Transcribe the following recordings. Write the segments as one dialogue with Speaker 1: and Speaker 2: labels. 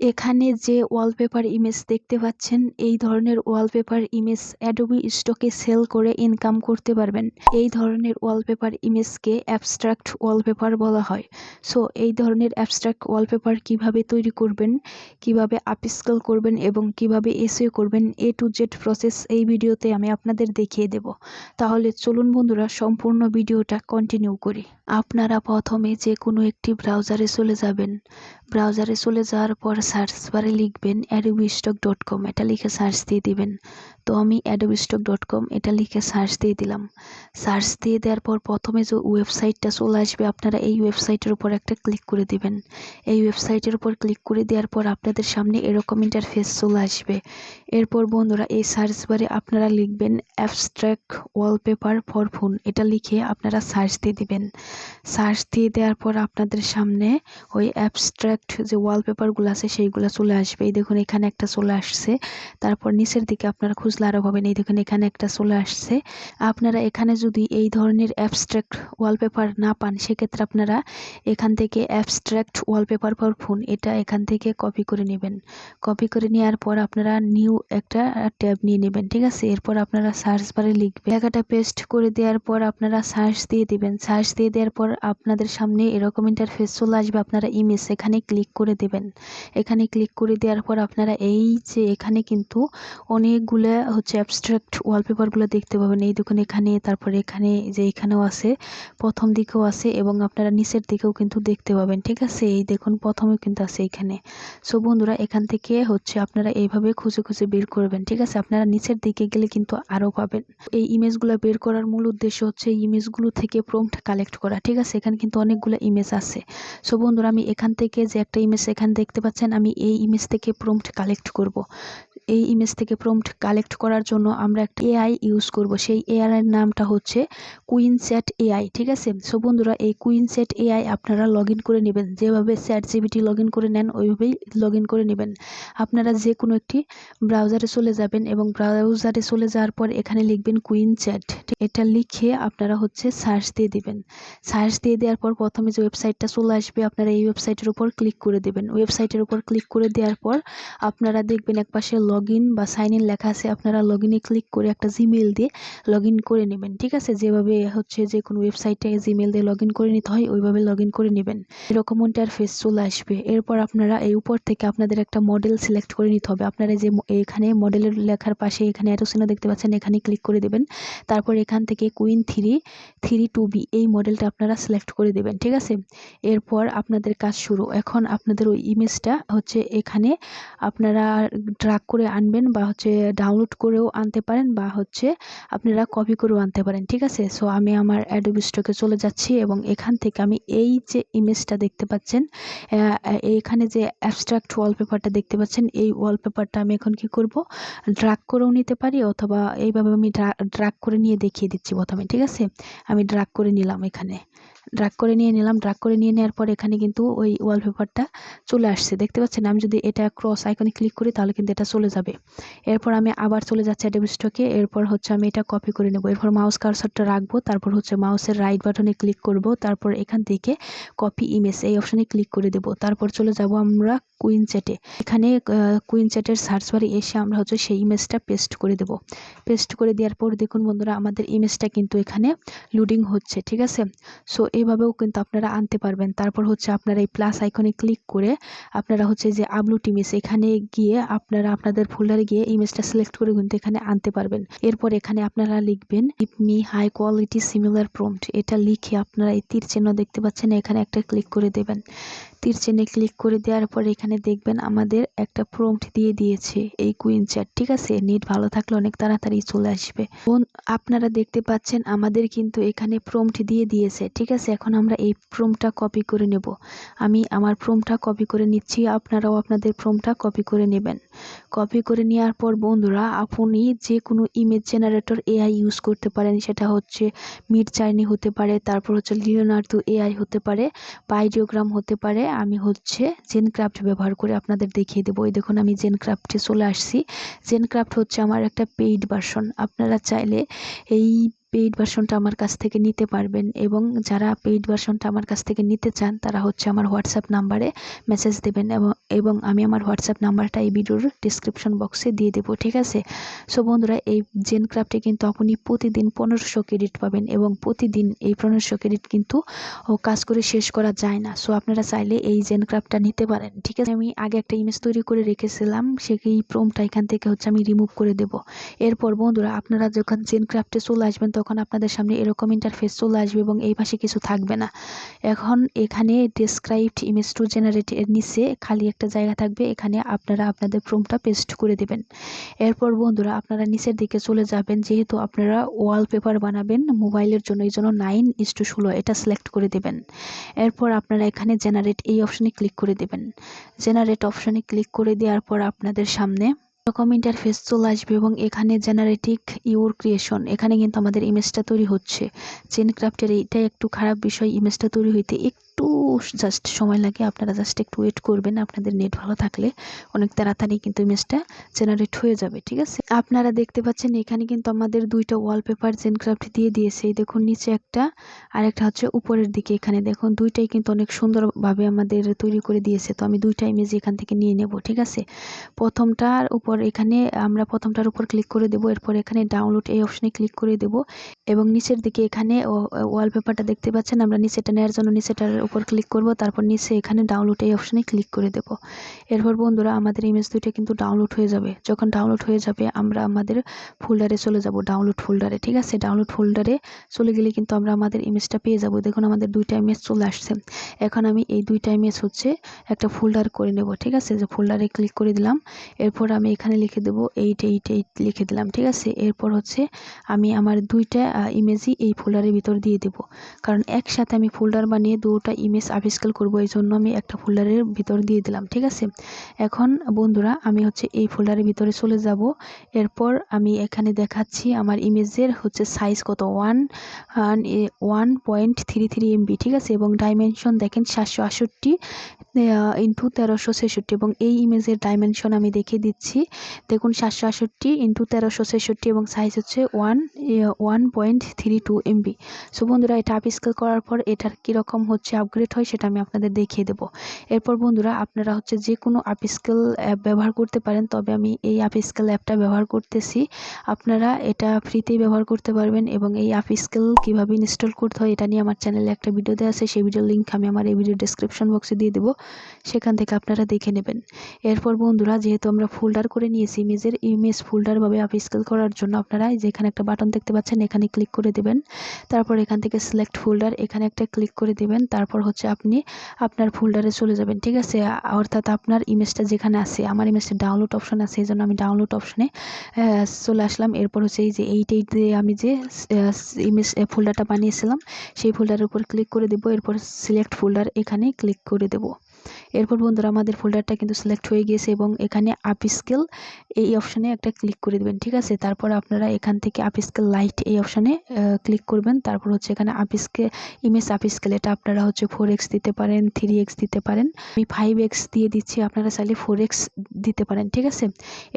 Speaker 1: এখানে যে wallpaper image দেখতে পাচ্ছেন, এই ধরনের ওয়ালপেপার ইমেজ অ্যাডোবি স্টকে সেল করে ইনকাম করতে পারবেন। এই ধরনের ওয়ালপেপার ইমেজকে অ্যাবস্ট্রাক্ট ওয়ালপেপার বলা হয়। সো এই ধরনের অ্যাবস্ট্রাক্ট ওয়ালপেপার কীভাবে তৈরি করবেন, কীভাবে আপস্কেল করবেন এবং কীভাবে এসিও করবেন এ টু জেড প্রসেস এই ভিডিওতে আমি আপনাদের দেখিয়ে দেব। তাহলে চলুন বন্ধুরা, সম্পূর্ণ ভিডিওটা কন্টিনিউ করি। আপনারা প্রথমে যে কোনো একটি ব্রাউজারে চলে যাবেন। ব্রাউজারে চলে যাওয়ার পর সার্চ বারে লিখবেন অ্যাডোবি স্টক ডট কম এটা লিখে সার্চ দিয়ে দিবেন। তো আমি অ্যাডোবি স্টক ডট কম এটা লিখে সার্চ দিয়ে দিলাম। সার্চ দিয়ে দেওয়ার পর প্রথমে যে ওয়েবসাইটটা চলে আসবে, আপনারা এই ওয়েবসাইটের উপর একটা ক্লিক করে দিবেন। এই ওয়েবসাইটের উপর ক্লিক করে দেওয়ার পর আপনাদের সামনে এরকম ইন্টারফেস চলে আসবে। এরপর বন্ধুরা, এই সার্চ বারে আপনারা লিখবেন অ্যাবস্ট্রাক্ট ওয়ালপেপার ফর ফোন এটা লিখে আপনারা সার্চ দিয়ে দিবেন। সার্চ দিয়ে দেওয়ার পর আপনাদের সামনে ওই অ্যাবস্ট্রাক্ট যে ওয়ালপেপারগুলো আছে সেইগুলো চলে আসবে। এই দেখুন, এখানে একটা চলে আসছে। তারপর নিচের দিকে আপনারা খুঁজলে আরও পাবেন। এই দেখুন, এখানে একটা চলে আসছে। আপনারা এখানে যদি এই ধরনের অ্যাবস্ট্রাক্ট ওয়ালপেপার না পান, সেক্ষেত্রে আপনারা এখান থেকে অ্যাবস্ট্রাক্ট ওয়ালপেপার ফর ফোন এটা এখান থেকে কপি করে নেবেন। কপি করে নেওয়ার পর আপনারা নিউ একটা ট্যাব নিয়ে নেবেন, ঠিক আছে? এরপর আপনারা সার্চ বারে লিখবেন। জায়গাটা পেস্ট করে দেওয়ার পর আপনারা সার্চ দিয়ে দিবেন। সার্চ দিয়ে দেওয়ার পর আপনাদের সামনে এরকম ইন্টারফেস চলে আসবে। আপনারা ইমেজ এখানে ক্লিক করে দেবেন। এখানে ক্লিক করে দেওয়ার পর আপনারা এই যে এখানে কিন্তু অনেকগুলো হচ্ছে অ্যাবস্ট্রাক্ট ওয়ালপেপারগুলো দেখতে পাবেন। এই দেখুন এখানে, তারপরে এখানে যে এখানেও আছে, প্রথম দিকেও আছে এবং আপনারা নিচের দিকেও কিন্তু দেখতে পাবেন, ঠিক আছে? এই দেখুন প্রথমে কিন্তু আছে এখানে। সো বন্ধুরা, এখান থেকে হচ্ছে আপনারা এইভাবে খুঁজে খুঁজে বের করবেন, ঠিক আছে? আপনারা নিচের দিকে গেলে কিন্তু আরও পাবেন। এই ইমেজগুলো বের করার মূল উদ্দেশ্য হচ্ছে এই ইমেজগুলো থেকে প্রম্পট কালেক্ট করা, ঠিক আছে? এখানে কিন্তু অনেকগুলো ইমেজ আছে। সো বন্ধুরা, আমি এখান থেকে যে একটা ইমেজ এখানে দেখতে পাচ্ছেন আমি এই ইমেজ থেকে প্রম্পট কালেক্ট করব। এই ইমেজ থেকে প্রম্পট কালেক্ট করার জন্য আমরা একটা এআই ইউজ করব। সেই এআই এর নামটা হচ্ছে কুইন চ্যাট এআই ঠিক আছে? সো বন্ধুরা, এই কুইন চ্যাট এআই আপনারা লগ করে নেবেন। যেভাবে চ্যাট জিবিটি লগ করে নেন, ওইভাবেই লগ করে নেবেন। আপনারা যে কোনো একটি ব্রাউজারে চলে যাবেন এবং ব্রাউজারে চলে যাওয়ার পর এখানে লিখবেন কুইন চ্যাট এটা লিখে আপনারা হচ্ছে সার্চ দিয়ে দিবেন। সার্চ দিয়ে দেওয়ার পর প্রথমে যে ওয়েবসাইটটা চলে আসবে, আপনারা এই ওয়েবসাইটের উপর ক্লিক করে দেবেন। ওয়েবসাইটের উপর ক্লিক করে দেওয়ার পর আপনারা দেখবেন একপাশে লগ ইন বা সাইন ইন লেখা আছে, আপনারা লগ ইনে ক্লিক করে একটা জিমেল দিয়ে লগ ইন করে নেবেন, ঠিক আছে? যেভাবে হচ্ছে যে কোনো ওয়েবসাইটে জিমেল দিয়ে লগ ইন করে নিতে হয়, ওইভাবে লগ ইন করে নেবেন। এরকম ইন্টারফেস চলে আসবে। এরপর আপনারা এই উপর থেকে আপনাদের একটা মডেল সিলেক্ট করে নিতে হবে। আপনারা যে এখানে মডেলের লেখার পাশে এখানে অ্যারো চিহ্ন দেখতে পাচ্ছেন, এখানে ক্লিক করে দেবেন। তারপর এখান থেকে Qwen three three two B এই মডেলটা আপনারা সিলেক্ট করে দেবেন, ঠিক আছে? এরপর আপনাদের কাজ শুরু। এখন আপনাদের ওই ইমেজটা হচ্ছে এখানে আপনারা ড্রাগ করে আনবেন বা হচ্ছে ডাউনলোড করেও আনতে পারেন বা হচ্ছে আপনারা কপি করেও আনতে পারেন, ঠিক আছে? সো আমি আমার অ্যাডোবি স্টকে চলে যাচ্ছি এবং এখান থেকে আমি এই যে ইমেজটা দেখতে পাচ্ছেন এখানে যে অ্যাবস্ট্রাক্ট ওয়ালপেপারটা দেখতে পাচ্ছেন, এই ওয়ালপেপারটা আমি এখন কি করব? ড্রাগ করেও নিতে পারি অথবা এইভাবে আমি ড্রাগ করে নিয়ে দেখিয়ে দিচ্ছি প্রথমে, ঠিক আছে? আমি ড্রাগ করে নিলাম এখানে। ড্রাগ করে নিয়ে নিলাম ড্রাগ করে নিয়ে নেওয়ার পর এখানে কিন্তু ওই ওয়ালপেপারটা চলে আসছে। দেখতে পাচ্ছেন? আমি যদি এটা ক্রস আইকনে ক্লিক করি তাহলে কিন্তু এটা চলে যাবে। এরপর আমি আবার চলে যাচ্ছি অ্যাডোবি স্টকে এরপর হচ্ছে আমি এটা কপি করে নেব। এরপর মাউস কারসারটা রাখব। তারপর হচ্ছে মাউসের রাইট বাটনে ক্লিক করব। তারপর এখান থেকে কপি ইমেজ এই অপশানে ক্লিক করে দেব। তারপর চলে যাব আমরা কুইন চ্যাটে এখানে কুইন চ্যাটের সার্চ বারে এসে আমরা হচ্ছে সেই ইমেজটা পেস্ট করে দেব। পেস্ট করে দেওয়ার পর দেখুন বন্ধুরা, আমাদের ইমেজটা কিন্তু এখানে লোডিং হচ্ছে, ঠিক আছে? সো এইভাবেও কিন্তু আপনারা আনতে পারবেন। তারপর হচ্ছে আপনারা এই প্লাস আইকনে ক্লিক করে আপনারা হচ্ছে যে আপলোড ইমেজ এখানে গিয়ে আপনারা আপনাদের ফোল্ডারে গিয়ে ইমেজটা সিলেক্ট করে কিন্তু এখানে আনতে পারবেন। এরপর এখানে আপনারা লিখবেন ইপ মি হাই কোয়ালিটি সিমিলার প্রম্পট এটা লিখে আপনারা এই তীর চিহ্ন দেখতে পাচ্ছেন, এখানে একটা ক্লিক করে দেবেন। তীর চিহ্নে ক্লিক করে দেওয়ার পর এখানে দেখবেন আমাদের একটা প্রম্পট দিয়ে দিয়েছে এই কুইন চ্যাট ঠিক আছে? নেট ভালো থাকলে অনেক তাড়াতাড়ি চলে আসবে। বোন, আপনারা দেখতে পাচ্ছেন আমাদের কিন্তু এখানে প্রম্পট দিয়ে দিয়েছে, ঠিক আছে? এখন আমরা এই প্রোমটা কপি করে নেব। আমি আমার প্রোমটা কপি করে নিচ্ছি, আপনারাও আপনাদের প্রোমটা কপি করে নেবেন। কপি করে নেওয়ার পর বন্ধুরা, আপনি যে কোনো ইমেজ জেনারেটর এআই ইউজ করতে পারেন, সেটা হচ্ছে মিড চাইনি হতে পারে, তারপর হচ্ছে লিওনার্দো এআই হতে পারে পাইডিওগ্রাম হতে পারে আমি হচ্ছে জেনক্রাফট ব্যবহার করে আপনাদের দেখিয়ে দেবো। এই দেখুন, আমি জেনক্রাফটে চলে আসছি। জেনক্রাফট হচ্ছে আমার একটা পেইড ভার্সন আপনারা চাইলে এই পেইড ভার্সনটা আমার কাছ থেকে নিতে পারবেন এবং যারা পেইড ভার্সনটা আমার কাছ থেকে নিতে চান, তারা হচ্ছে আমার হোয়াটসঅ্যাপ নাম্বারে মেসেজ দেবেন এবং এবং আমি আমার হোয়াটসঅ্যাপ নাম্বারটা এই ভিডিওর ডিসক্রিপশন বক্সে দিয়ে দেবো, ঠিক আছে? সো বন্ধুরা, এই জেন ক্রাফটে কিন্তু আপনি প্রতিদিন পনেরোশো ক্রেডিট পাবেন এবং প্রতিদিন এই পনেরোশো ক্রেডিট কিন্তু কাজ করে শেষ করা যায় না। সো আপনারা চাইলে এই জেন ক্রাফটটা নিতে পারেন, ঠিক আছে? আমি আগে একটা ইমেজ তৈরি করে রেখেছিলাম, সেই প্রোমটা এখান থেকে হচ্ছে আমি রিমুভ করে দেব। এরপর বন্ধুরা, আপনারা যখন জেন ক্রাফটে চলে আসবেন তখন আপনাদের সামনে এরকম ইন্টারফেস চলে আসবে এবং এই পাশে কিছু থাকবে না। এখন এখানে ডেসক্রাইবড ইমেজ টু জেনারেট এর নিচে খালি একটা জায়গা থাকবে। এখানে আপনারা আপনাদের প্রোমটা পেস্ট করে দেবেন। এরপর বন্ধুরা, আপনারা নিচের দিকে চলে যাবেন। যেহেতু আপনারা ওয়ালপেপার বানাবেন মোবাইলের জন্য, এই জন্য নাইন ইস টু ষোলো এটা সিলেক্ট করে দেবেন। এরপর আপনারা এখানে জেনারেট এই অপশনে ক্লিক করে দেবেন। জেনারেট অপশনে ক্লিক করে দেওয়ার পর আপনাদের সামনে এরকম ইন্টারফেস চলে আসবে এবং এখানে জেনারেটিক ইউর ক্রিয়েশন এখানে কিন্তু আমাদের ইমেজটা তৈরি হচ্ছে। চেন ক্রাফটের এইটাই একটু খারাপ বিষয় ইমেজটা তৈরি হইতে একটু জাস্ট সময় লাগে, আপনারা জাস্ট একটু ওয়েট করবেন, আপনাদের নেট ভালো থাকলে অনেক তাড়াতাড়ি কিন্তু ইমেজটা জেনারেট হয়ে যাবে, ঠিক আছে? আপনারা দেখতে পাচ্ছেন এখানে কিন্তু আমাদের দুইটা ওয়ালপেপার জেন ক্রাফট দিয়ে দিয়েছে, এই দেখুন নিচে একটা, আর একটা হচ্ছে উপরের দিকে এখানে, দেখুন দুইটাই কিন্তু অনেক সুন্দরভাবে আমাদের তৈরি করে দিয়েছে, তো আমি দুইটা ইমেজ এখান থেকে নিয়ে নেব, ঠিক আছে? প্রথমটার উপর এখানে আমরা প্রথমটার উপর ক্লিক করে দেব, এরপর এখানে ডাউনলোড এই অপশনে ক্লিক করে দেব, এবং নিচের দিকে এখানে ওয়ালপেপারটা দেখতে পাচ্ছেন, আমরা নিচেটা নেওয়ার জন্য নিচেটার উপর ক্লিক করব, তারপর নিচে এখানে ডাউনলোড এই অপশনে ক্লিক করে দেব। এরপর বন্ধুরা, আমাদের ইমেজ দুইটা কিন্তু ডাউনলোড হয়ে যাবে। যখন ডাউনলোড হয়ে যাবে, আমরা আমাদের ফোল্ডারে চলে যাব ডাউনলোড ফোল্ডারে ঠিক আছে? ডাউনলোড ফোল্ডারে চলে গেলে কিন্তু আমরা আমাদের ইমেজটা পেয়ে যাব। দেখুন, আমাদের দুইটা ইমেজ চলে আসছে। এখন আমি এই দুইটা ইমেজ হচ্ছে একটা ফোল্ডার করে নেব, ঠিক আছে? যে ফোল্ডারে ক্লিক করে দিলাম, এরপর আমি এখানে লিখে দেবো এইট এইট এইট লিখে দিলাম, ঠিক আছে? এরপর হচ্ছে আমি আমার দুইটা ইমেজই এই ফোল্ডারের ভিতর দিয়ে দেব। কারণ একসাথে আমি ফোল্ডার বানিয়ে দুটা ইমেজ আবিষ্কার করব, এই জন্য আমি একটা ফোল্ডারের ভিতর দিয়ে দিলাম, ঠিক আছে? এখন বন্ধুরা, আমি হচ্ছে এই ফোল্ডারের ভিতরে চলে যাব। এরপর আমি এখানে দেখাচ্ছি আমার ইমেজের হচ্ছে সাইজ কত? One one point three three MB ঠিক আছে? এবং ডাইমেনশন দেখেন সাতশো আষট্টি ইন্টু তেরোশো ছেষট্টি, এবং এই ইমেজের ডাইমেনশন আমি দেখিয়ে দিচ্ছি। দেখুন, সাতশো আষট্টি ইন্টু তেরোশো ছেষট্টি, এবং সাইজ হচ্ছে one one point three two MB so বন্ধুরা, এটা আপস্কেল করার পর এটার কীরকম হচ্ছে আপগ্রেড হয়, সেটা আমি আপনাদের দেখিয়ে দেবো। এরপর বন্ধুরা, আপনারা হচ্ছে যে কোনো আপস্কেল অ্যাপ ব্যবহার করতে পারেন, তবে আমি এই আপস্কেল অ্যাপটা ব্যবহার করতেছি। আপনারা এটা ফ্রিতেই ব্যবহার করতে পারবেন এবং এই আপস্কেল কীভাবে ইনস্টল করতে হয়, এটা নিয়ে আমার চ্যানেলে একটা ভিডিও দেওয়া আছে, সেই ভিডিওর লিঙ্ক আমি আমার এই ভিডিও ডিসক্রিপশন বক্সে দিয়ে দেবো। সেখান থেকে আপনারা দেখে নেবেন। এরপর বন্ধুরা, যেহেতু আমরা ফোল্ডার করে নিয়েছি ইমেজের ইমেজ ফোল্ডারভাবে আপস্কেল করার জন্য আপনারা যেখানে একটা বাটন দেখতে পাচ্ছেন, এখানে ক্লিক করে দেবেন। তারপর এখান থেকে সিলেক্ট ফোল্ডার এখানে একটা ক্লিক করে দেবেন। তারপর হচ্ছে আপনি আপনার ফোল্ডারে চলে যাবেন, ঠিক আছে? অর্থাৎ আপনার ইমেজটা যেখানে আছে, আমার ইমেজটা ডাউনলোড অপশন আছে এই জন্য আমি ডাউনলোড অপশানে চলে আসলাম। এরপর হচ্ছে এই যে এইট এইট আমি যে ইমেজ ফোল্ডারটা বানিয়েছিলাম, সেই ফোল্ডারের উপর ক্লিক করে দেবো। এরপর সিলেক্ট ফোল্ডার এখানে ক্লিক করে দেবো। এরপর বন্ধুরা আমাদের ফোল্ডারটা কিন্তু সিলেক্ট হয়ে গিয়েছে এবং এখানে আপ স্কেল এই অপশানে একটা ক্লিক করে দেবেন, ঠিক আছে? তারপর আপনারা এখান থেকে আপ স্কেল লাইট এই অপশানে ক্লিক করবেন। তারপর হচ্ছে এখানে upscale image upscale এটা আপনারা হচ্ছে ফোর এক্স দিতে পারেন থ্রি এক্স দিতে পারেন। আমি ফাইভ এক্স দিয়ে দিচ্ছি, আপনারা চাইলে ফোর এক্স দিতে পারেন, ঠিক আছে?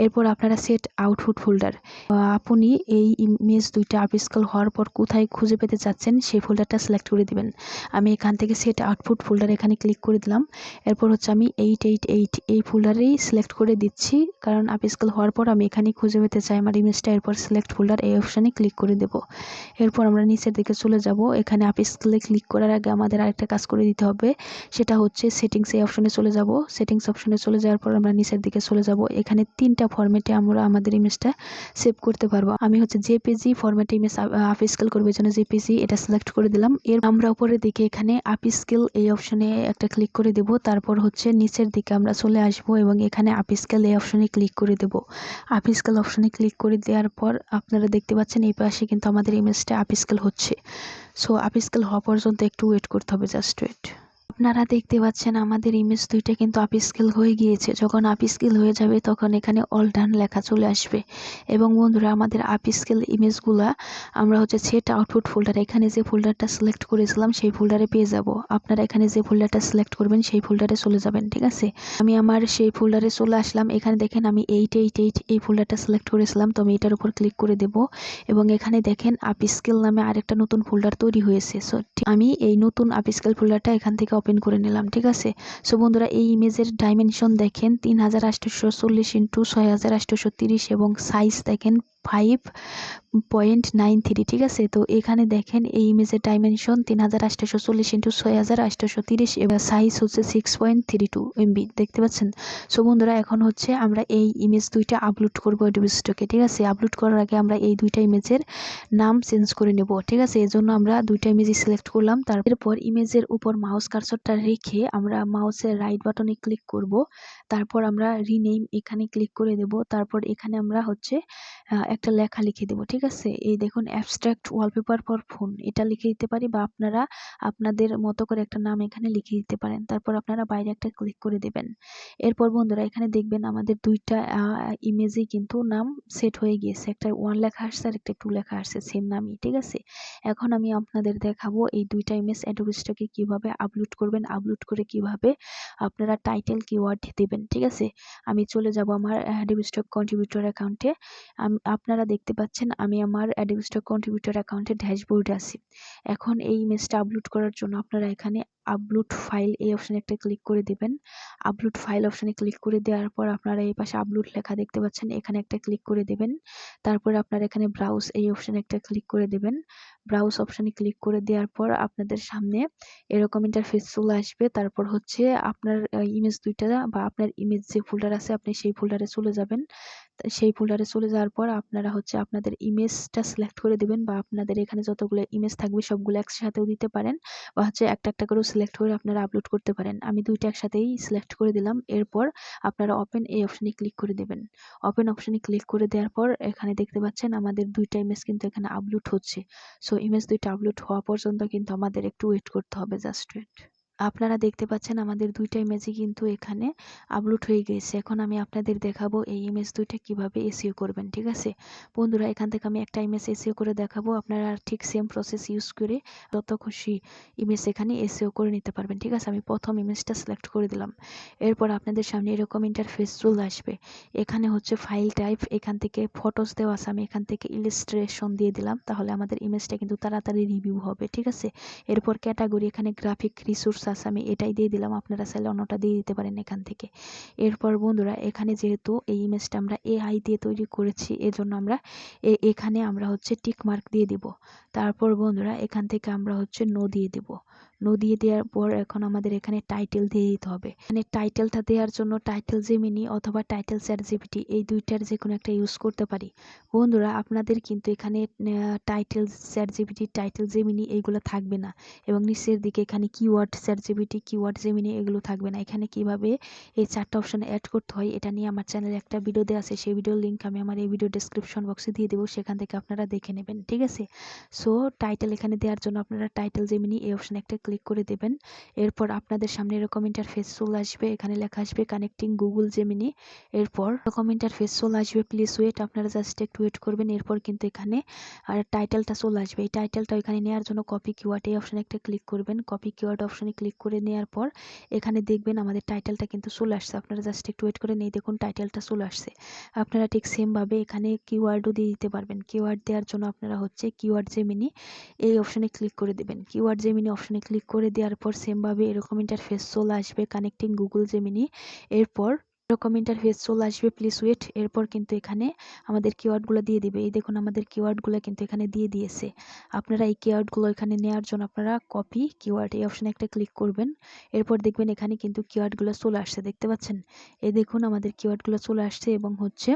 Speaker 1: এরপর আপনারা সেট আউটফুট ফোল্ডার আপনি এই ইমেজ দুইটা আপ স্কেল হওয়ার পর কোথায় খুঁজে পেতে চাচ্ছেন, সেই ফোল্ডারটা সিলেক্ট করে দিবেন। আমি এখান থেকে সেট আউটফুট ফোল্ডার এখানে ক্লিক করে দিলাম। এরপর হচ্ছে আমি এইট এইট এইট এই ফোল্ডারেই সিলেক্ট করে দিচ্ছি। কারণ আপস্কেল হওয়ার পর আমি এখানেই খুঁজে পেতে চাই আমার ইমেজটা এরপর সিলেক্ট ফোল্ডার এই অপশানে ক্লিক করে দেব। এরপর আমরা নিচের দিকে চলে যাব। এখানে আপস্কেলে ক্লিক করার আগে আমাদের আরেকটা কাজ করে দিতে হবে। সেটা হচ্ছে সেটিংস এই অপশানে চলে যাব। সেটিংস অপশানে চলে যাওয়ার পর আমরা নিচের দিকে চলে যাব। এখানে তিনটা ফরম্যাটে আমরা আমাদের ইমেজটা সেভ করতে পারব। আমি হচ্ছে যে জেপিজি ফরম্যাটে ইমেজ আপস্কেল করব এই জন্য জেপিজি এটা সিলেক্ট করে দিলাম। এর আমরা উপরের দিকে এখানে আপস্কেল এই অপশানে একটা ক্লিক করে দেব। তারপর হচ্ছে নিচের দিকে আমরা চলে আসব এবং এখানে আপস্কেল এই অপশনে ক্লিক করে দেব। আপস্কেল অপশনে ক্লিক করে দেওয়ার পর আপনারা দেখতে পাচ্ছেন এই পাশে কিন্তু আমাদের ইমেজটা আপস্কেল হচ্ছে। সো আপস্কেল হওয়া পর্যন্ত একটু ওয়েট করতে হবে জাস্ট ওয়েট আপনারা দেখতে পাচ্ছেন আমাদের ইমেজ দুইটা কিন্তু আপ স্কেল হয়ে গিয়েছে। যখন আপ স্কেল হয়ে যাবে তখন এখানে অল ডান লেখা চলে আসবে। এবং বন্ধুরা, আমাদের আপ স্কেল ইমেজগুলা আমরা হচ্ছে সেট আউটপুট ফোল্ডার এখানে যে ফোল্ডারটা সিলেক্ট করেছিলাম সেই ফোল্ডারে পেয়ে যাব। আপনারা এখানে যে ফোল্ডারটা সিলেক্ট করবেন সেই ফোল্ডারে চলে যাবেন, ঠিক আছে? আমি আমার সেই ফোল্ডারে চলে আসলাম। এখানে দেখেন আমি এইট এইট এইট এই ফোল্ডারটা সিলেক্ট করেছিলাম। তো আমি এটার উপর ক্লিক করে দেব। এবং এখানে দেখেন আপ স্কেল নামে আরেকটা নতুন ফোল্ডার তৈরি হয়েছে। সো আমি এই নতুন আপ স্কেল ফোল্ডারটা এখান থেকে ওপেন করে নিলাম, ঠিক আছে? সো বন্ধুরা, এই ইমেজের ডাইমেনশন দেখেন, তিন হাজার আটশোশো চল্লিশ ইন্টু ছয় হাজার আটশোশো তিরিশ এবং সাইজ দেখেন ফাইভ পয়েন্ট নাইন থ্রি ঠিক আছে? তো এখানে দেখেন এই ইমেজের ডাইমেনশন তিন হাজার আটশোশো চল্লিশ ইন্টু ছয় হাজার আটশোশো তিরিশ এবং সাইজ হচ্ছে six point three two MB দেখতে পাচ্ছেন? সো বন্ধুরা, এখন হচ্ছে আমরা এই ইমেজ দুইটা আপলোড করব স্টকে ঠিক আছে? আপলোড করার আগে আমরা এই দুইটা ইমেজের নাম চেঞ্জ করে নেব, ঠিক আছে? এজন্য আমরা দুইটা ইমেজই সিলেক্ট করলাম। তারপর ইমেজের উপর মাউস কার্সরটা রেখে আমরা মাউসের রাইট বাটনে ক্লিক করব। তারপর আমরা রিনেম এখানে ক্লিক করে দেব। তারপর এখানে আমরা হচ্ছে একটা লেখা লিখে দেব, ঠিক আছে? এই দেখুন অ্যাবস্ট্রাক্ট ওয়ালপেপার ফর ফোন এটা লিখে দিতে পারি বা আপনারা আপনাদের মতো করে একটা নাম এখানে লিখে দিতে পারেন। তারপর আপনারা বাইরে একটা ক্লিক করে দেবেন। এরপর বন্ধুরা, এখানে দেখবেন আমাদের দুইটা ইমেজেই কিন্তু নাম সেট হয়ে গিয়েছে। একটা ওয়ান লেখা আসছে আর একটা টু লেখা আসছে সেম নামই, ঠিক আছে? এখন আমি আপনাদের দেখাবো এই দুইটা ইমেজ অ্যাডোবিস্টকে কীভাবে আপলোড করবেন আপলোড করে কীভাবে আপনারা টাইটেল কিওয়ার্ড দেবেন, ঠিক আছে? আমি চলে যাব আমার অ্যাডোবিস্টক কন্ট্রিবিউটর অ্যাকাউন্টে আপনারা দেখতে পাচ্ছেন আমি আমার অ্যাডোবিস্টক কন্ট্রিবিউটর অ্যাকাউন্টের ড্যাশবোর্ডে আছি। এখন এই ইমেজটা আপলোড করার জন্য আপনারা এখানে আপলোড ফাইল এই অপশানে একটা ক্লিক করে দেবেন। আপলোড ফাইল অপশানে ক্লিক করে দেওয়ার পর আপনারা এই পাশে আপলোড লেখা দেখতে পাচ্ছেন, এখানে একটা ক্লিক করে দেবেন। তারপরে আপনারা এখানে ব্রাউজ এই অপশানে একটা ক্লিক করে দেবেন। ব্রাউজ অপশানে ক্লিক করে দেওয়ার পর আপনাদের সামনে এরকম ইন্টারফেস চলে আসবে। তারপর হচ্ছে আপনার ইমেজ দুইটা বা আপনার ইমেজ যে ফোল্ডার আছে, আপনি সেই ফোল্ডারে চলে যাবেন। সেই ফোল্ডারে চলে যাওয়ার পর আপনারা হচ্ছে আপনাদের ইমেজটা সিলেক্ট করে দেবেন বা আপনাদের এখানে যতগুলো ইমেজ থাকবে সবগুলো একসাথেও দিতে পারেন বা হচ্ছে একটা একটা করেও সিলেক্ট করে আপনারা আপলোড করতে পারেন। আমি দুইটা একসাথেই সিলেক্ট করে দিলাম। এরপর আপনারা ওপেন এই অপশানে ক্লিক করে দেবেন। ওপেন অপশানে ক্লিক করে দেওয়ার পর এখানে দেখতে পাচ্ছেন আমাদের দুইটা ইমেজ কিন্তু এখানে আপলোড হচ্ছে। সো ইমেজ দুইটা আপলোড হওয়া পর্যন্ত কিন্তু আমাদের একটু ওয়েট করতে হবে জাস্ট ওয়েট আপনারা দেখতে পাচ্ছেন আমাদের দুইটা ইমেজই কিন্তু এখানে আপলোড হয়ে গেছে। এখন আমি আপনাদের দেখাবো এই ইমেজ দুইটা কীভাবে এসিও করবেন, ঠিক আছে? বন্ধুরা, এখান থেকে আমি একটা ইমেজ এসিও করে দেখাবো। আপনারা ঠিক সেম প্রসেস ইউজ করে যত খুশি ইমেজ এখানে এসিও করে নিতে পারবেন, ঠিক আছে? আমি প্রথম ইমেজটা সিলেক্ট করে দিলাম। এরপর আপনাদের সামনে এরকম ইন্টারফেস চলে আসবে। এখানে হচ্ছে ফাইল টাইপ এখান থেকে ফটোস দেওয়া আছে। আমি এখান থেকে ইলিস্ট্রেশন দিয়ে দিলাম। তাহলে আমাদের ইমেজটা কিন্তু তাড়াতাড়ি রিভিউ হবে, ঠিক আছে? এরপর ক্যাটাগরি এখানে গ্রাফিক রিসোর্স আছে আমি এটাই দিয়ে দিলাম, আপনারা চাইলে অন্যটা দিয়ে দিতে পারেন এখান থেকে। এরপর বন্ধুরা, এখানে যেহেতু এই ইমেজটা আমরা এআই দিয়ে তৈরি করেছি, এজন্য আমরা এখানে আমরা হচ্ছে টিক মার্ক দিয়ে দিব। তারপর বন্ধুরা, এখান থেকে আমরা হচ্ছে নো দিয়ে দিব। দিয়ে দেওয়ার পর এখন আমাদের এখানে টাইটেল দিয়ে দিতে হবে। মানে টাইটেলটা দেওয়ার জন্য টাইটেল জেমিনি অথবা টাইটেল চ্যাট জিপিটি এই দুইটার যে কোনো একটা ইউজ করতে পারি। বন্ধুরা, আপনাদের কিন্তু এখানে title chat GPT title Gemini এইগুলো থাকবে না। এবং নিচের দিকে এখানে keyword chat GPT keyword Gemini এগুলো থাকবে না। এখানে কীভাবে এই চারটা অপশন অ্যাড করতে হয়, এটা নিয়ে আমার চ্যানেলে একটা ভিডিও দেওয়া আছে। সেই ভিডিওর লিঙ্ক আমি আমার এই ভিডিও ডিসক্রিপশন বক্সে দিয়ে দেবো, সেখান থেকে আপনারা দেখে নেবেন। ঠিক আছে? সো টাইটেল এখানে দেওয়ার জন্য আপনারা টাইটেল জেমিনি এই অপশনে একটা ক্লিক করে দেবেন। এরপর আপনাদের সামনে এরকম ইন্টারফেস চলে আসবে। এখানে লেখা আসবে কানেক্টিং গুগল জেমিনি এরপর এরকম ইন্টারফেস চলে আসবে। প্লিজ ওয়েট আপনারা জাস্ট একটু ওয়েট করবেন। এরপর কিন্তু এখানে আর টাইটেলটা চলে আসবে। এই টাইটেলটা এখানে নেওয়ার জন্য কপি কিওয়ার্ড এই অপশনে একটা ক্লিক করবেন। কপি কিওয়ার্ড অপশানে ক্লিক করে নেওয়ার পর এখানে দেখবেন আমাদের টাইটেলটা কিন্তু চলে আসছে। আপনারা জাস্ট একটু ওয়েট করে নিয়ে দেখুন টাইটেলটা চলে আসছে। আপনারা ঠিক সেমভাবে এখানে কিওয়ার্ডও দিয়ে দিতে পারবেন। কিওয়ার্ড দেওয়ার জন্য আপনারা হচ্ছে কিওয়ার্ড জেমিনি এই অপশানে ক্লিক করে দেবেন। কিওয়ার্ড জেমিনি অপশনে ক্লিক করে দেওয়ার পর সেমভাবে এরকম ইন্টারফেস চলে আসবে কানেক্টিং গুগল জেমিনি এরপর এরকম ইন্টারফেস চলে আসবে প্লিজ ওয়েট এরপর কিন্তু এখানে আমাদের কিওয়ার্ডগুলো দিয়ে দিবে। এই দেখুন, আমাদের কিওয়ার্ডগুলো কিন্তু এখানে দিয়ে দিয়েছে। আপনারা এই কিওয়ার্ডগুলো এখানে নেওয়ার জন্য আপনারা কপি কিওয়ার্ড এই অপশানে একটা ক্লিক করবেন। এরপর দেখবেন এখানে কিন্তু কিওয়ার্ডগুলো চলে আসছে, দেখতে পাচ্ছেন? এই দেখুন, আমাদের কিওয়ার্ডগুলো চলে আসছে এবং হচ্ছে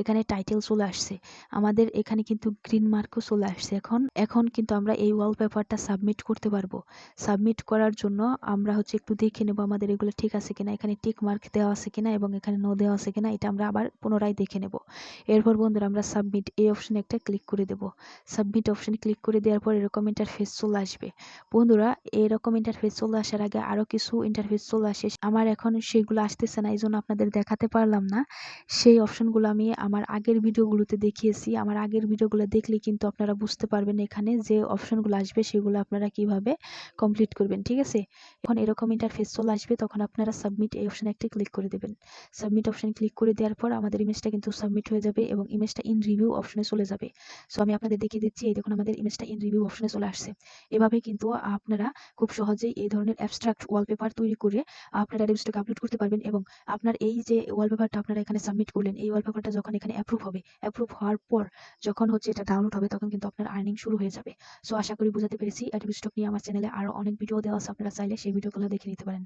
Speaker 1: এখানে টাইটেল চলে আসছে। আমাদের এখানে কিন্তু গ্রিন মার্কও চলে আসছে। এখন এখন কিন্তু আমরা এই ওয়ালপেপারটা সাবমিট করতে পারব। সাবমিট করার জন্য আমরা হচ্ছে একটু দেখে নেব আমাদের এগুলো ঠিক আছে কিনা। এখানে টিক মার্ক দেওয়া আছে কিনা এবং এখানে নো দেওয়া আছে কিনা, এটা আমরা আবার পুনরায় দেখে নেব। এরপর বন্ধুরা আমরা সাবমিট এই অপশনে একটা ক্লিক করে দেব। সাবমিট অপশনে ক্লিক করে দেওয়ার পর এরকম ইন্টারফেস চলে আসবে। বন্ধুরা, এরকম ইন্টারফেস চলে আসার আগে আরও কিছু ইন্টারফেস চলে আসে। আমার এখন সেগুলো আসতেছে না এই জন্য আপনাদের দেখাতে পারলাম না। সেই অপশনগুলো আমি আমার আগের ভিডিওগুলোতে দেখিয়েছি। আমার আগের ভিডিওগুলো দেখলে কিন্তু আপনারা বুঝতে পারবেন এখানে যে অপশনগুলো আসবে, সেগুলো আপনারা কীভাবে কমপ্লিট করবেন, ঠিক আছে? এখন এরকম ইন্টারফেস চলে আসবে, তখন আপনারা সাবমিট এই অপশনে একটা ক্লিক করে দেবেন। সাবমিট অপশনে ক্লিক করে দেওয়ার পর আমাদের ইমেজটা কিন্তু সাবমিট হয়ে যাবে এবং ইমেজটা ইন রিভিউ অপশনে চলে যাবে। সো আমি আপনাদের দেখিয়ে দিচ্ছি, এই দেখুন আমাদের ইমেজটা ইন রিভিউ অপশনে চলে আসছে। এভাবে কিন্তু আপনারা খুব সহজেই এই ধরনের অ্যাবস্ট্রাক্ট ওয়ালপেপার তৈরি করে আপনারা ডেস্কটপে আপলোড করতে পারবেন এবং আপনার এই যে ওয়ালপেপারটা আপনারা এখানে সাবমিট করলেন, এই ওয়ালপেপারটা যখন এখানে অ্যাপ্রুভ হবে অ্যাপ্রুভ হওয়ার পর যখন হচ্ছে এটা ডাউনলোড হবে, তখন কিন্তু আপনার আর্নিং শুরু হয়ে যাবে। সো আশা করি বুঝাতে পেরেছি। অ্যাডোবি স্টক নিয়ে আমার চ্যানেলে আরও অনেক ভিডিও দেওয়া আছে, আপনারা চাইলে সেই ভিডিওগুলো দেখে নিতে পারেন।